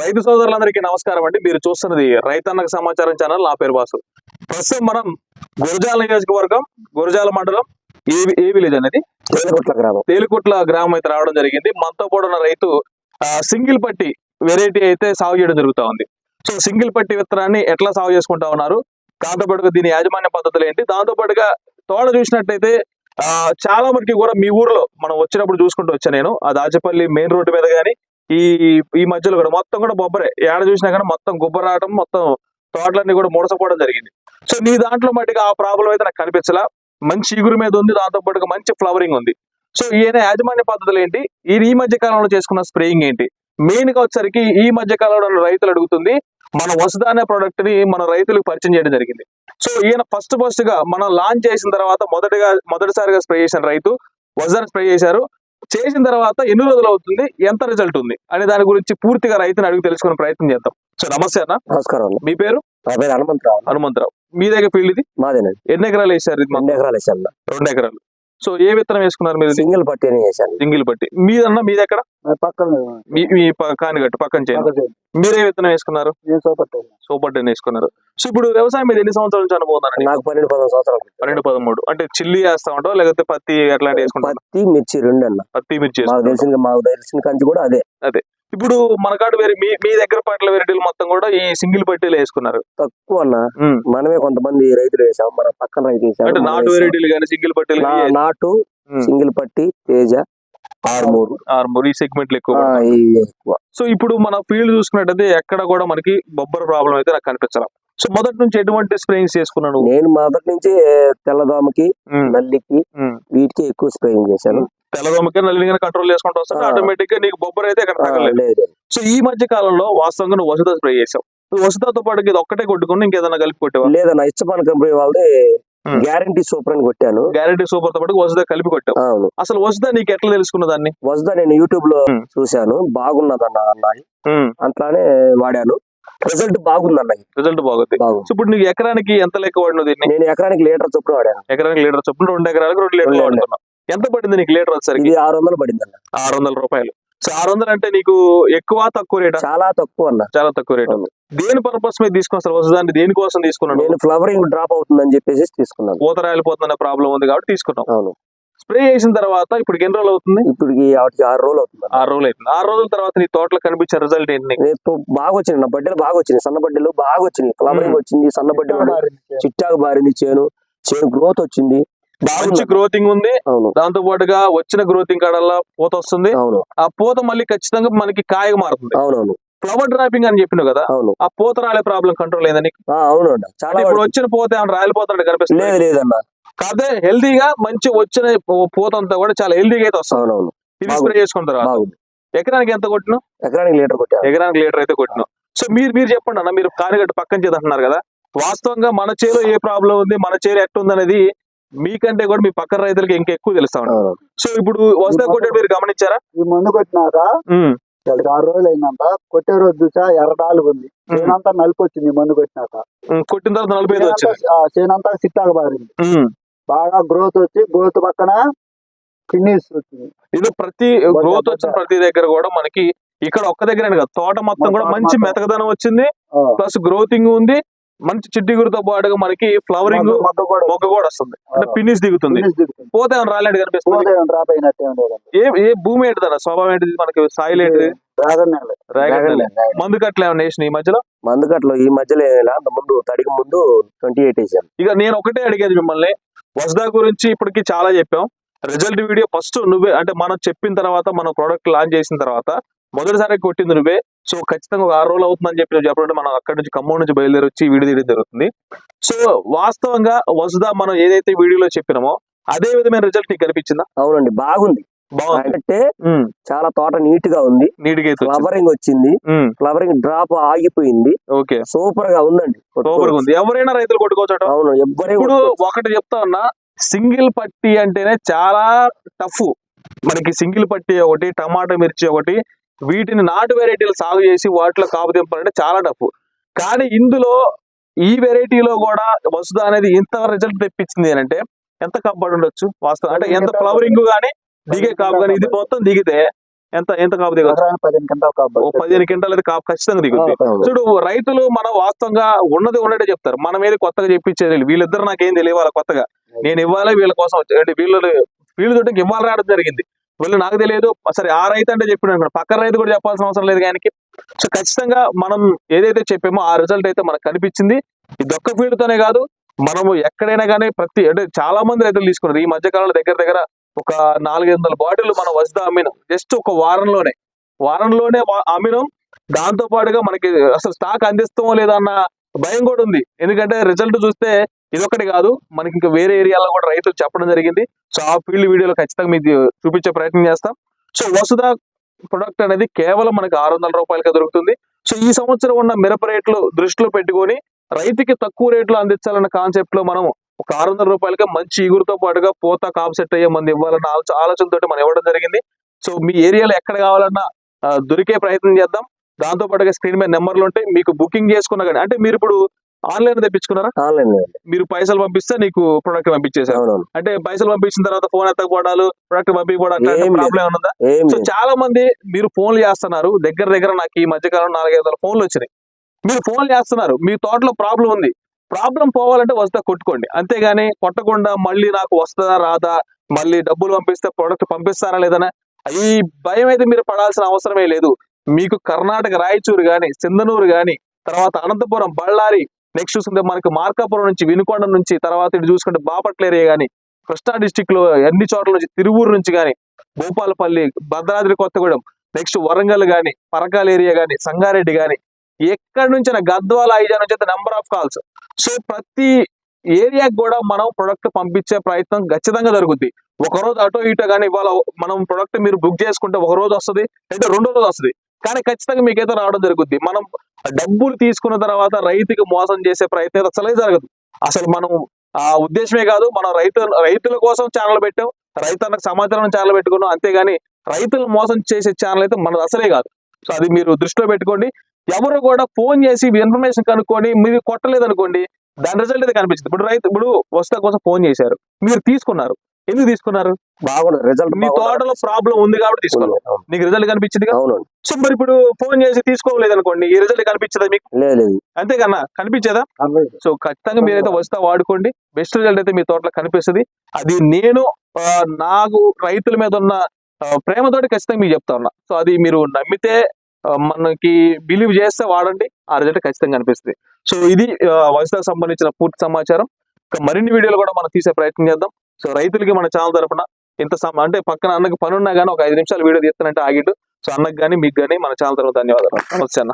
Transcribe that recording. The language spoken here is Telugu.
రైతు సోదరులందరికీ నమస్కారం అండి. మీరు చూస్తున్నది రైతన్నకు సమాచారం ఛానల్. నా పేరు బాసు ప్రస్తుతం మనం గురజాల నియోజకవర్గం గురజాల మండలం ఏ ఏ విలేజ్ అనేది తేలిపుట్ల గ్రామం. తేలికుట్ల గ్రామం అయితే రావడం జరిగింది. మనతో కూడా ఉన్న రైతు సింగిల్ పట్టి వెరైటీ అయితే సాగు చేయడం జరుగుతా ఉంది. సో సింగిల్ పట్టి విత్తనాన్ని ఎట్లా సాగు చేసుకుంటా ఉన్నారు? దాంతో పాటుగా దీని యాజమాన్య పద్ధతులు ఏంటి? దాంతో పాటుగా తోట చూసినట్టయితే ఆ, చాలా మటుకి కూడా మీ ఊర్లో మనం వచ్చినప్పుడు చూసుకుంటూ వచ్చా నేను. ఆ దాచపల్లి మెయిన్ రోడ్డు మీద కానీ ఈ ఈ మధ్యలో కూడా మొత్తం కూడా బొబ్బరే. ఏడ చూసినా కానీ మొత్తం గుబ్బర రావడం మొత్తం తోటలన్నీ కూడా ముడసపోవడం జరిగింది. సో నీ దాంట్లో మటుగా ఆ ప్రాబ్లం అయితే నాకు కనిపించలా. మంచి ఇగురు మీద ఉంది దాంతో పాటుగా మంచి ఫ్లవరింగ్ ఉంది. సో ఈయన యాజమాన్య పద్ధతులు ఏంటి? ఈ ఈ మధ్య కాలంలో చేసుకున్న స్ప్రేయింగ్ ఏంటి? మెయిన్గా వచ్చరికి ఈ మధ్య కాలంలో రైతులు అడుగుతుంది మన వసదానే అనే ప్రోడక్ట్ని మన రైతులకు పరిచయం చేయడం జరిగింది. సో ఈయన ఫస్ట్ ఫస్ట్గా మనం లాంచ్ చేసిన తర్వాత మొదటిగా మొదటిసారిగా స్ప్రే చేసిన రైతు వజాన్ స్ప్రే చేశారు. చేసిన తర్వాత ఎన్ని రోజులు అవుతుంది? ఎంత రిజల్ట్ ఉంది? అనే దాని గురించి పూర్తిగా రైతుని అడిగి తెలుసుకునే ప్రయత్నం చేద్దాం. సో నమస్తే అన్న. నమస్కారం మీ పేరు? నా పేరు హనుమంతరావు హనుమంతరావు. మీ దగ్గర ఫీల్డ్ ఇది? మాదేనండి. ఎన్ని ఎకరాలు వేసారు ఇది రెండు ఎకరాలు వేసాను రెండు ఎకరాలు. సో ఏ విత్తనం వేసుకున్నారు మీరు? సింగిల్ పట్టి వేసాను సింగిల్ పట్టి. మీదన్న మీది ఎక్కడ పక్కన మీ మీ కానిగట్టు పక్కన చేయండి మీరే విత్తనం వేసుకున్నారు? సూపర్ టెన్ వేసుకున్నారు. సో ఇప్పుడు వ్యవసాయం మీద ఎన్ని సంవత్సరాల నుంచి అనుభవం నాకు పన్నెండు పదహారు సంవత్సరాలు పన్నెండు పదమూడు. అంటే చిల్లి వేస్తా ఉంటావు లేకపోతే పత్తి అట్లాంటి వేసుకుంటాం పత్తి మిర్చి రెండు అన్న పత్తి మిర్చి మాకు వేసుకుంటాం. తెలిసిన మాకు తెలిసిన కంచి కూడా అదే. ఇప్పుడు మన కాడ వేరే మీ మీ దగ్గర పట్ల వెరైటీలు మొత్తం కూడా ఈ సింగిల్ పట్టీలు వేసుకున్నారు. తక్కువ అన్న. మనమే కొంతమంది రైతులు వేసాం మన పక్కన రైతు వేసాం అంటే నాటు. వెరైటీలు కానీ సింగిల్ పట్టీలు నాటు. సింగిల్ పట్టి తేజ ఆర్మూరు. ఆర్మూర్ ఈ సెగ్మెంట్లు ఎక్కువ సో ఇప్పుడు మన ఫీల్డ్ చూసుకున్నట్టయితే ఎక్కడ కూడా మనకి బొబ్బర ప్రాబ్లం అయితే నాకు కనిపించాలి. సో మొదటి నుంచి ఎటువంటి స్ప్రేయింగ్స్ చేసుకున్నాను? నేను మొదటి నుంచి తెల్లదోమకి నల్లికి వీటికి ఎక్కువ స్ప్రేయింగ్ చేశాను. తెల్లదోమకి నల్లిని కంట్రోల్ చేసుకుంటూ వస్తే ఆ. ఆటోమేటిక్గా నీకు బొబ్బర అయితే అక్కడ ఆ, తగ్గలేదు లేదు. సో ఈ మధ్య కాలంలో వాస్తవంగా నువ్వు వసుధ స్ప్రే చేసావు. వసుధతో పాటు ఇది ఒక్కటే కొట్టుకుని ఇంకేదైనా కలిపి కొట్టావా? లేదన్న ఇచ్చపాన్ కంపెనీ వాళ్ళది. గ్యారంటీ సూపర్ అని కొట్టాను. గ్యారెంటీ సూపర్తో పాటు వసుధ కలిపి కొట్టావు. అసలు వసుధ నీకు ఎట్లా తెలుసుకున్న దాన్ని? వస్తా నేను యూట్యూబ్లో. చూశాను. బాగున్నదన్న అన్నాయి. అట్లానే వాడాను. రిజల్ట్ బాగుందన్న రిజల్ట్ బాగుంది. బాగుంది. ఇప్పుడు నీకు ఎకరానికి ఎంత లెక్క పడిన దీన్ని? నేను ఎకరానికి లీటర్ చొప్పున వాడాను. ఎకరానికి లీటర్ చొప్పున రెండు ఎకరాలకు రెండు లీటర్లు రెండు వాడుతున్నావు. ఎంత పడింది నీకు లీటర్ వచ్చేసరికి? ఇది ఆరు వందలు పడిందన్న ఆరు వందల రూపాయలు. సో ఆరు వందలు అంటే నీకు ఎక్కువ తక్కువ రేటా? చాలా తక్కువ అన్న. చాలా తక్కువ రేట్? అవును. దేని పర్పస్ మీద తీసుకుని అసలు వసుధాన్ని దేనికోసం తీసుకున్నాను నేను ఫ్లవరింగ్ డ్రాప్ అవుతుందని చెప్పేసి తీసుకున్నాను. పూత రాలిపోతున్న ప్రాబ్లం ఉంది కాబట్టి తీసుకున్నాం. అవును. స్ప్రే చేసిన తర్వాత ఇప్పుడు ఎన్ని రోజులు అవుతుంది? ఇప్పుడు ఆరు రోజులు అవుతుంది అన్న. ఆరు రోజులు అవుతుంది. ఆరు రోజుల తర్వాత నీ తోటలో కనిపించే రిజల్ట్ ఏంటి బాగా వచ్చినాయి నా బడ్డీలు బాగా వచ్చినాయి. సన్న బడ్డీలు బాగా వచ్చినాయి. ఫ్లవరింగ్ వచ్చింది సన్న బడ్డీలు చిట్టాకు బారింది చేను. చేను. గ్రోత్ వచ్చింది. మంచి గ్రోతింగ్ ఉంది. దాంతో పాటుగా వచ్చిన గ్రోతింగ్ కాడల్లా పూత వస్తుంది. ఆ పూత మళ్ళీ ఖచ్చితంగా మనకి కాయగా మారుతుంది. అవునవును. ఫ్లవర్ డ్రాపింగ్ అని చెప్పినావు కదా అవును. ఆ పూత రాలే ప్రాబ్లం కంట్రోల్ అయిందని ఆ, అవును అన్న చాలా ఇప్పుడు వచ్చిన పూత ఏమైనా రాలిపోతున్నట్టు కనిపిస్తుంది లేదు లేదన్న. కాదే హెల్దీగా మంచి వచ్చిన పూత అంతా కూడా చాలా హెల్దీగా అయితే వస్తుంది. అవునవును. ఇది. స్ప్రే బాగుంది. ఎకరానికి ఎంత కొట్టినావు? ఎకరానికి లీటర్ కొట్టాను. ఎకరానికి లీటర్ అయితే కొట్టినావు. సో మీరు మీరు చెప్పండి అన్న మీరు కానిగట్టు పక్కన చేద్దాం అంటున్నారు కదా. వాస్తవంగా మన చేలో ఏ ప్రాబ్లం ఉంది? మన చేలో ఎట్టుంది అనేది మీకంటే కూడా మీ పక్కన రైతులకి ఇంకా ఎక్కువ తెలుస్తా ఉంటారు సో ఇప్పుడు వస్తే కొట్టే మీరు గమనించారా? ఈ మందు కొట్టినాక ఆరు రోజులు అయిందంట. కొట్టే రోజు చూసా ఎర్రడాలుగు ఉంది. చేనంతా నలిపి వచ్చింది మందు కొట్టినాక. కొట్టిన తర్వాత వచ్చింది. చేనంతా- సిట్టాక బారింది బాగా గ్రోత్ వచ్చి గ్రోత్ పక్కన ఫినిష్ వచ్చింది. ఇది ప్రతి గ్రోత్ వచ్చిన ప్రతి దగ్గర కూడా మనకి ఇక్కడ ఒక్క దగ్గర తోట మొత్తం కూడా మంచి. మెతకదనం వచ్చింది. ప్లస్ గ్రోతింగ్ ఉంది. మంచి చిట్టిగురితో పాటుగా మనకి ఫ్లవరింగ్ మొగ్గ- కూడా వస్తుంది. అంటే. ఫినిష్ దిగుతుంది. పోతే ఏమైనా రాలేడు కనిపిస్తుంది? ఏ ఏ భూమి ఏంటిదన్న స్వభావం ఏంటిది? మనకి సాయిల్ ఏంటిది? నేల. మందు కట్టలు ఏమన్నా వేసిన ఈ మధ్యలో? మందుకట్లు ఈ మధ్యలో ముందు తడికి ముందు ట్వంటీ ఎయిట్ వేసాను ఇక నేను ఒకటే అడిగేది మిమ్మల్ని. వస్దా గురించి ఇప్పటికి చాలా చెప్పాం. రిజల్ట్ వీడియో ఫస్ట్ నువ్వే అంటే మనం చెప్పిన తర్వాత మనం ప్రోడక్ట్ లాంచ్ చేసిన తర్వాత మొదటిసారి కొట్టింది నువ్వే. సో ఖచ్చితంగా ఒక ఆరు రోజులు అవుతుందని చెప్పి చెప్పడం మనం అక్కడ నుంచి ఖమ్మం నుంచి బయలుదేరి వచ్చి వీడియో తీయడం జరుగుతుంది. సో వాస్తవంగా వసుదా మనం ఏదైతే వీడియోలో చెప్పినామో అదే విధమైన రిజల్ట్ నీకు కనిపించిందా? అవునండి బాగుంది. అంటే చాలా తోట నీట్గా ఉంది అయితే వచ్చింది. ఫ్లవరింగ్ వచ్చింది. ఫ్లవరింగ్ డ్రాప్ ఆగిపోయింది. ఓకే. సూపర్గా ఉందండి. సూపర్ ఉంది. ఎవరైనా రైతులు కొట్టుకోవచ్చట? అవును ఇప్పుడు ఒకటి చెప్తా ఉన్నా సింగిల్ పట్టి అంటేనే చాలా టఫ్. మనకి సింగిల్ పట్టి ఒకటి టమాటా మిర్చి ఒకటి వీటిని నాటు వెరైటీలు సాగు చేసి వాటిలో కాపు దింపాలంటే చాలా టఫ్ కానీ ఇందులో ఈ వెరైటీలో కూడా వసుధ అనేది ఇంత రిజల్ట్ తెప్పించింది అని అంటే ఎంత కప్పబడి ఉండొచ్చు? వాస్తవం. అంటే ఎంత ఫ్లవరింగ్ గానీ దిగే కాపు కానీ ఇది మొత్తం దిగితే ఎంత ఎంత కాపు ఎకరానికి పదిహేను క్వింటాల్ అయితే కాపు ఖచ్చితంగా అవును. చూడు రైతులు మనం వాస్తవంగా ఉన్నది ఉన్నట్టే చెప్తారు. మనం ఏది కొత్తగా చెప్పించేది. వీళ్ళిద్దరు నాకేం తెలియవాలి కొత్తగా. నేను ఇవ్వాలి? వీళ్ళ కోసం వచ్చి- అంటే వీళ్ళు వీళ్ళు ఇవ్వాలి రావడం జరిగింది. వీళ్ళు నాకు తెలియదు. సరే ఆ రైతు అంటే చెప్పిన పక్క పక్కన రైతు కూడా చెప్పాల్సిన అవసరం లేదు కానీ సో ఖచ్చితంగా మనం ఏదైతే చెప్పామో ఆ రిజల్ట్ అయితే మనకు కనిపించింది. ఈ దొక్క ఫీల్డ్ తోనే కాదు మనము ఎక్కడైనా కానీ ప్రతి అంటే చాలా మంది రైతులు తీసుకున్నారు. ఈ మధ్య కాలంలో దగ్గర దగ్గర ఒక నాలుగైదు వందల బాటిల్ మనం వస్తా అమ్మినాం. జస్ట్ ఒక వారంలోనే. వారంలోనే అమ్మినాం. దాంతో పాటుగా మనకి అసలు స్టాక్ అందిస్తామో లేదన్న భయం కూడా ఉంది. ఎందుకంటే రిజల్ట్ చూస్తే ఇదొకటి కాదు. మనకి ఇంకా వేరే ఏరియాలో కూడా రైతులు చెప్పడం జరిగింది. సో ఆ ఫీల్డ్ వీడియోలో ఖచ్చితంగా మీకు చూపించే ప్రయత్నం చేస్తాం. సో వసుధ ప్రొడక్ట్ అనేది కేవలం మనకి ఆరు వందల రూపాయలకే దొరుకుతుంది. సో ఈ సంవత్సరం ఉన్న మిరప రేట్లు దృష్టిలో పెట్టుకొని రైతుకి తక్కువ రేట్లో అందించాలన్న కాన్సెప్ట్లో మనం ఒక ఆరు వందల రూపాయలకే మంచి ఇగురుతో పాటుగా పోత కాపు సెట్ అయ్యే మంది ఇవ్వాలన్న ఆలోచన ఆలోచనతో మనం ఇవ్వడం జరిగింది. సో మీ ఏరియాలో ఎక్కడ కావాలన్నా దొరికే ప్రయత్నం చేద్దాం. దాంతో పాటుగా స్క్రీన్ మీద నెంబర్లు ఉంటాయి. మీకు బుకింగ్ చేసుకున్నా కానీ అంటే మీరు ఇప్పుడు ఆన్లైన్ తెప్పించుకున్నారా? ఆన్లైన్. మీరు పైసలు పంపిస్తే నీకు ప్రొడక్ట్ పంపించేసారు అవునవును. అంటే పైసలు పంపించిన తర్వాత ఫోన్ ఎత్తకపోవడాలు ప్రొడక్ట్ ఏం సో. చాలా మంది మీరు ఫోన్లు చేస్తున్నారు. దగ్గర దగ్గర నాకు ఈ మధ్య కాలం నాలుగైదు వందల ఫోన్లు వచ్చినాయి. మీరు ఫోన్ చేస్తున్నారు. మీ తోటలో ప్రాబ్లం ఉంది. ప్రాబ్లం పోవాలంటే వస్తా కొట్టుకోండి. అంతేగాని కొట్టకుండా మళ్ళీ నాకు వస్తుందా రాదా? మళ్ళీ డబ్బులు పంపిస్తే ప్రొడక్ట్ పంపిస్తారా లేదనా? ఈ భయం అయితే మీరు పడాల్సిన అవసరమే లేదు. మీకు కర్ణాటక రాయచూరు గాని సింధనూరు గాని తర్వాత అనంతపురం బళ్ళారి నెక్స్ట్ చూసుకుంటే మనకి మార్కాపురం నుంచి వినుకొండ నుంచి తర్వాత ఇటు చూసుకుంటే బాపట్ల ఏరియా కానీ కృష్ణా డిస్టిక్లో అన్ని చోట్ల నుంచి తిరువూరు నుంచి కానీ భూపాలపల్లి భద్రాద్రి కొత్తగూడెం నెక్స్ట్ వరంగల్ కానీ పరకాల ఏరియా గాని సంగారెడ్డి కానీ ఎక్కడి నుంచి గద్వాల ఐజా నుంచి అయితే నెంబర్ ఆఫ్ కాల్స్ సో ప్రతి ఏరియాకి కూడా మనం ప్రొడక్ట్ పంపించే ప్రయత్నం ఖచ్చితంగా జరుగుద్ది. ఒక రోజు అటో ఇటో కానీ ఇవాళ మనం ప్రొడక్ట్ మీరు బుక్ చేసుకుంటే ఒక రోజు వస్తుంది లేదా రెండో రోజు వస్తుంది. కానీ ఖచ్చితంగా మీకైతే రావడం జరుగుద్ది. మనం డబ్బులు తీసుకున్న తర్వాత రైతుకి మోసం చేసే ప్రయత్నం అసలే జరగదు. అసలు మనం ఆ ఉద్దేశమే కాదు మనం రైతు రైతుల కోసం ఛానల్ పెట్టాం రైతన్నకు సమాచారం ఛానల్ పెట్టుకున్నాం అంతేగాని రైతులు మోసం చేసే ఛానల్ అయితే మనది అసలే కాదు. సో అది మీరు దృష్టిలో పెట్టుకోండి. ఎవరు కూడా ఫోన్ చేసి ఇన్ఫర్మేషన్ కనుక్కొని మీరు కొట్టలేదు అనుకోండి దాని రిజల్ట్ అయితే కనిపించింది. ఇప్పుడు రైతు ఇప్పుడు వస్తా కోసం ఫోన్ చేశారు మీరు తీసుకున్నారు. ఎందుకు తీసుకున్నారు? బాగుంది. రిజల్ట్ మీ తోటలో ప్రాబ్లం ఉంది కాబట్టి తీసుకున్నారు నీకు రిజల్ట్ కనిపించింది అవునండి. సో మరి ఇప్పుడు ఫోన్ చేసి తీసుకోలేదు అనుకోండి ఈ రిజల్ట్ కనిపించదా మీకు? లేదు లేదు. అంతేకన్నా కనిపించేదా? సో ఖచ్చితంగా మీరైతే వస్తా వాడుకోండి. బెస్ట్ రిజల్ట్ అయితే మీ తోటలో కనిపిస్తుంది. అది నేను నాకు రైతుల మీద ఉన్న ప్రేమతోటి ఖచ్చితంగా మీకు చెప్తా ఉన్నా. సో అది మీరు నమ్మితే మనకి బిలీవ్ చేస్తే వాడండి ఆ రిజల్ట్ ఖచ్చితంగా కనిపిస్తుంది. సో ఇది వయసుకు సంబంధించిన పూర్తి సమాచారం. ఇంకా మరిన్ని వీడియోలు కూడా మనం తీసే ప్రయత్నం చేద్దాం. సో రైతులకి మన ఛానల్ తరపున ఇంత సమ అంటే పక్కన అన్నకి పనున్నా కానీ ఒక ఐదు నిమిషాలు వీడియో తీస్తానంటే ఆగిట్టు సో అన్నకు కానీ మీకు కానీ మన ఛానల్ తరఫున ధన్యవాదాలు. నమస్తే అన్న.